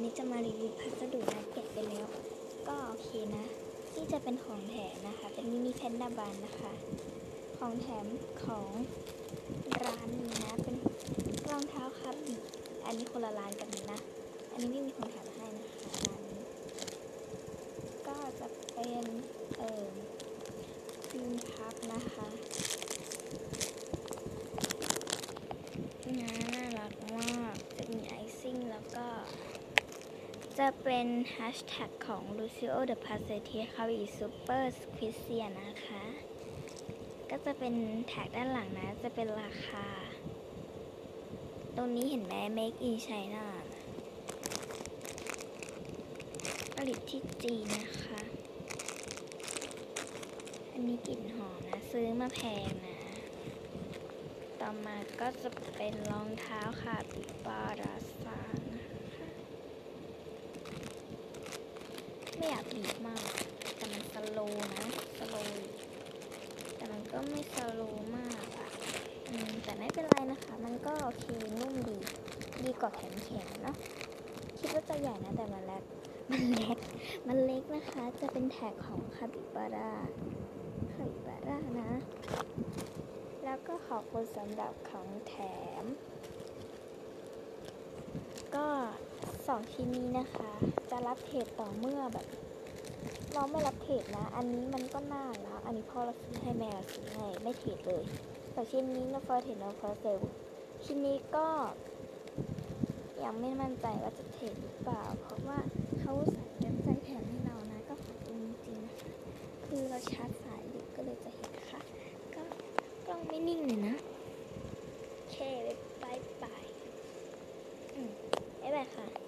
วันนี้จะมารีวิวพัสดุนะแกะไปแล้ว ก็โอเคนะนี่จะเป็นของแถมนะคะ เป็นมินิแพนด้าบานนะคะ ของแถมของร้านนี้นะ เป็นรองเท้าครับ อันนี้คนละร้านกันนะ อันนี้ไม่มีของแถมให้นะคะร้านนี้ ก็จะเป็นเอ่อครีมพับนะคะน่ารักมาก จะมีไอซิ่งแล้วก็ จะเป็นแฮชแท็กของ Lucio the p a s e t i e ค่ะอี Super Squishy นะคะ ก็จะเป็นแท็กด้านหลังนะ จะเป็นราคา ตรงนี้เห็นไหม Make in China ผลิตที่จีนนะคะ อันนี้กลิ่นหอมนะ ซื้อมาแพงนะ ต่อมาก็จะเป็นรองเท้าค่ะปิปาราซานะคะ ไม่ อยากบีบมาก แต่มันสโลนะสโลแต่มันก็ไม่สโลมากอะอืมแต่ไม่เป็นไรนะคะ มันก็โอเคนุ่มดี ดีกว่าแข็งแข็งๆเนอะคิดว่าจะใหญ่นะแต่มันเล็กมันเล็ก มันเล็กนะคะ จะเป็นแท็กของคาบิบาร่าคาบิบาร่านะ แล้วก็ขอบคุณสำหรับของแถม องชิ้นนี้นะคะ จะรับเทรดต่อเมื่อแบบ เราไม่รับเทรดนะ อันนี้มันก็น่าแล้ว อันนี้พ่อเราซื้อให้แม่ซื้อให้ไม่เทรดเลยแต่ชิ้นนี้นะฟอร์เทรดนะฟอร์เซลชิ้นนี้ก็ยังไม่มั่นใจว่าจะเทรดหรือเปล่า เพราะว่าเขาใส่เว็บไซต์แถมให้เรานะ ก็ขอบคุณจริงนะคะ คือเราชาร์จสายดึกก็เลยจะเห็นค่ะก็กล้องไม่นิ่งเลยนะโอเคบายบาย อืมบายบายค่ะ